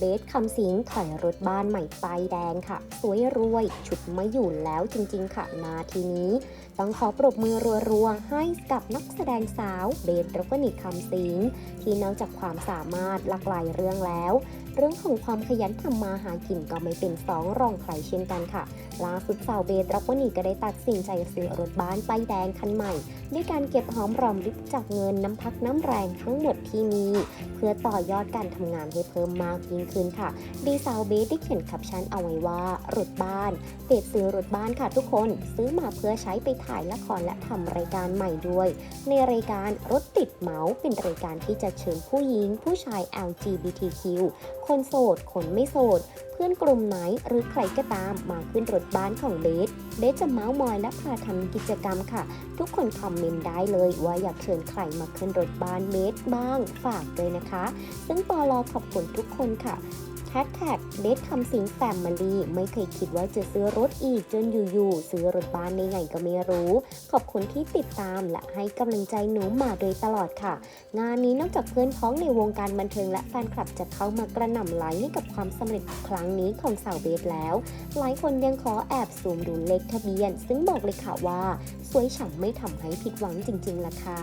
เบสคำสิงถอยรถบ้านใหม่ป้ายแดงค่ะ สวยรวยฉุดไม่อยู่แล้วจริงๆค่ะ นาทีนี้ ต้องขอปรบมือรัวๆ ให้กับนักแสดงสาวเบสรักนิกคำสิงที่นอกจากความสามารถหลากหลายเรื่องแล้ว เรื่องของความขยันทำมาหากินก็ไม่เป็นสองรองใครเช่นกันค่ะล่าสุดสาวเบสรักวนีก็ได้ตัดสินใจซื้อรถบ้านป้ายแดงคันใหม่ ด้วยการเก็บหอมรอมริบจากเงินน้ำพักน้ำแรงทั้งหมดที่มี เพื่อต่อยอดการทำงานให้เพิ่มมากยิ่งขึ้นค่ะ ดีสาวเบสได้เขียนแคปชั่นเอาไว้ว่ารถบ้านเบสซื้อรถบ้านค่ะทุกคน ซื้อมาเพื่อใช้ไปถ่ายละครและทำรายการใหม่ด้วย ในรายการรถติดเมาส์เป็นรายการที่จะเชิญผู้หญิง ผู้ชาย LGBTQ คนโสด คนไม่โสด เพื่อนกลุ่มไหนหรือใครก็ตามมาขึ้นรถบ้านของเบสเบสจะเมาส์มอยและพาทำกิจกรรมค่ะ ทุกคนคอมเมนต์ได้เลยว่าอยากเชิญใครมาขึ้นรถบ้านเบสบ้างฝากเลยนะคะ ซึ่งปอลอขอบคุณทุกคนค่ะแฮชแท็กเดทคำสิงแฟมมารีไม่เคยคิดว่าจะซื้อรถอีกจนอยู่ๆซื้อรถบ้านในไงก็ไม่รู้ ขอบคุณที่ติดตามและให้กำลังใจหนูมาโดยตลอดค่ะ งานนี้นอกจากเพื่อนพ้องในวงการบันเทิงและแฟนคลับจะเข้ามากระหน่ำไลค์ให้กับความสำเร็จครั้งนี้ของสาวเบสแล้ว หลายคนยังขอแอบซูมดูเลขทะเบียน ซึ่งบอกเลยค่ะว่า สวยฉ่ำไม่ทำให้ผิดหวังจริงๆล่ะค่ะ